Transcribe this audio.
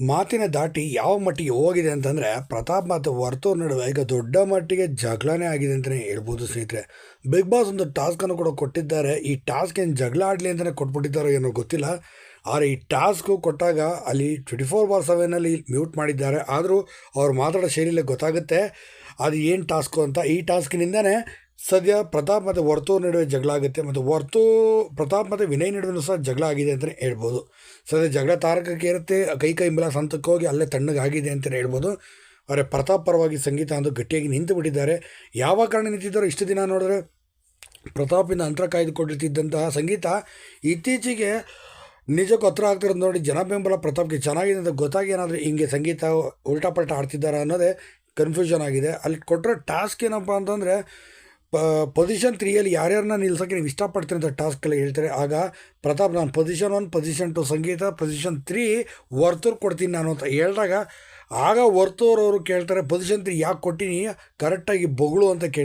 ಮಾತಿನ ದಾಟಿ ಯಾವ ಮಟ್ಟಿಗೆ ಹೋಗಿದೆ ಅಂತಂದರೆ, ಪ್ರತಾಪ್ ಮತ್ತು ವರ್ತೂರ್ ನಡುವೆ ಈಗ ದೊಡ್ಡ ಮಟ್ಟಿಗೆ ಜಗಳನೇ ಆಗಿದೆ ಅಂತಲೇ ಹೇಳ್ಬೋದು ಸ್ನೇಹಿತರೆ. ಬಿಗ್ ಬಾಸ್ ಒಂದು ಟಾಸ್ಕನ್ನು ಕೂಡ ಕೊಟ್ಟಿದ್ದಾರೆ. ಈ ಟಾಸ್ಕ್ ಏನು ಜಗಳ ಆಡಲಿ ಅಂತಲೇ ಕೊಟ್ಬಿಟ್ಟಿದ್ದಾರೋ ಏನೋ ಗೊತ್ತಿಲ್ಲ. ಆದರೆ ಈ ಟಾಸ್ಕು ಕೊಟ್ಟಾಗ ಅಲ್ಲಿ ಟ್ವೆಂಟಿ ಫೋರ್ ಬಾರ್ ಸೆವೆನಲ್ಲಿ ಮ್ಯೂಟ್ ಮಾಡಿದ್ದಾರೆ. ಆದರೂ ಅವ್ರು ಮಾತಾಡೋ ಶೈಲಿಯಲ್ಲಿ ಗೊತ್ತಾಗುತ್ತೆ. ಅದು ಏನು ಟಾಸ್ಕು ಅಂತ. ಈ ಟಾಸ್ಕಿನಿಂದನೇ ಸದ್ಯ ಪ್ರತಾಪ್ ಮತ್ತು ವರ್ತು ನಡುವೆ ಜಗಳ ಆಗುತ್ತೆ ಮತ್ತು ವರ್ತೂ, ಪ್ರತಾಪ್ ಮತ್ತು ವಿನಯ್ ನಡುವೆ ಸಹ ಜಗಳ ಆಗಿದೆ ಅಂತಲೇ ಹೇಳ್ಬೋದು. ಸದ್ಯ ಜಗಳ ತಾರಕಕ್ಕೆ ಇರುತ್ತೆ ಕೈ ಕೈ ಮಿಲ ಸಂತಕ್ಕೆ ಹೋಗಿ ಅಲ್ಲೇ ತಣ್ಣಗಾಗಿದೆ ಅಂತಲೇ ಹೇಳ್ಬೋದು. ಆದರೆ ಪ್ರತಾಪ್ ಪರವಾಗಿ ಸಂಗೀತ ಅಂದು ಗಟ್ಟಿಯಾಗಿ ನಿಂತು ಬಿಟ್ಟಿದ್ದಾರೆ. ಯಾವ ಕಾರಣ ನಿಂತಿದ್ದಾರೋ ಇಷ್ಟು ದಿನ ನೋಡಿದ್ರೆ ಪ್ರತಾಪಿಂದ ಅಂತರ ಕಾಯ್ದುಕೊಂಡಿರ್ತಿದ್ದಂತಹ ಸಂಗೀತ ಇತ್ತೀಚೆಗೆ ನಿಜಕ್ಕೂ ಹತ್ರ ಆಗ್ತಿರೋದು ನೋಡಿ ಜನ ಬೆಂಬಲ ಪ್ರತಾಪ್ಗೆ ಚೆನ್ನಾಗಿದೆ ಅಂತ ಗೊತ್ತಾಗಿ ಏನಾದರೂ ಹಿಂಗೆ ಸಂಗೀತ ಉಲ್ಟಾ ಪಲ್ಟಾ ಆಡ್ತಿದ್ದಾರೆ ಅನ್ನೋದೇ ಕನ್ಫ್ಯೂಷನ್ ಆಗಿದೆ. ಅಲ್ಲಿ ಕೊಟ್ಟರೆ ಟಾಸ್ಕ್ ಏನಪ್ಪ ಅಂತಂದರೆ ಪೊಸಿಷನ್ ತ್ರೀಯಲ್ಲಿ ಯಾರ್ಯಾರನ್ನ ನಿಲ್ಸೋಕ್ಕೆ ನೀವು ಇಷ್ಟಪಡ್ತೀರಿ ಅಂತ ಟಾಸ್ಕೆಲ್ಲ ಹೇಳ್ತಾರೆ. ಆಗ ಪ್ರತಾಪ್, ನಾನು position one position two Sangeetha position three Varthur ಕೊಡ್ತೀನಿ ನಾನು ಅಂತ ಹೇಳಿದಾಗ, ಆಗ ವರ್ತೂರ್ ಅವರು ಕೇಳ್ತಾರೆ ಪೊಸಿಷನ್ ತ್ರೀ ಯಾಕೆ ಕೊಟ್ಟಿನಿ? ಕರೆಕ್ಟಾಗಿ ಬೊಗಳು ಅಂತ ಕೇಳಿ